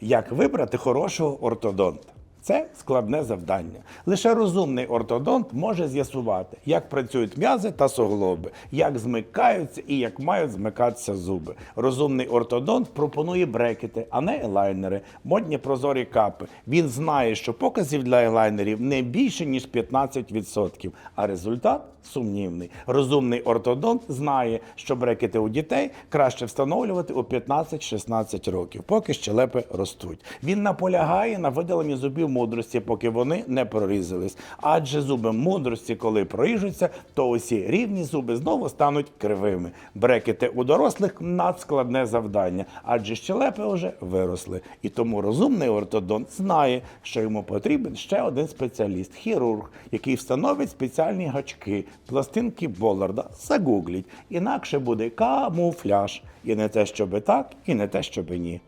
Як вибрати хорошого ортодонта? Це складне завдання. Лише розумний ортодонт може з'ясувати, як працюють м'язи та суглоби, як змикаються і як мають змикатися зуби. Розумний ортодонт пропонує брекети, а не елайнери, модні прозорі капи. Він знає, що показів для елайнерів не більше ніж 15%, а результат сумнівний. Розумний ортодонт знає, що брекети у дітей краще встановлювати у 15-16 років, поки щелепи ростуть. Він наполягає на видаленні зубів мудрості, поки вони не прорізались. Адже зуби мудрості, коли проріжуться, то усі рівні зуби знову стануть кривими. Брекети у дорослих надскладне завдання, адже щелепи вже виросли. І тому розумний ортодонт знає, що йому потрібен ще один спеціаліст хірург, який встановить спеціальні гачки, пластинки Боларда. Загугліть. Інакше буде камуфляж. І не те, щоби так, і не те, щоби ні.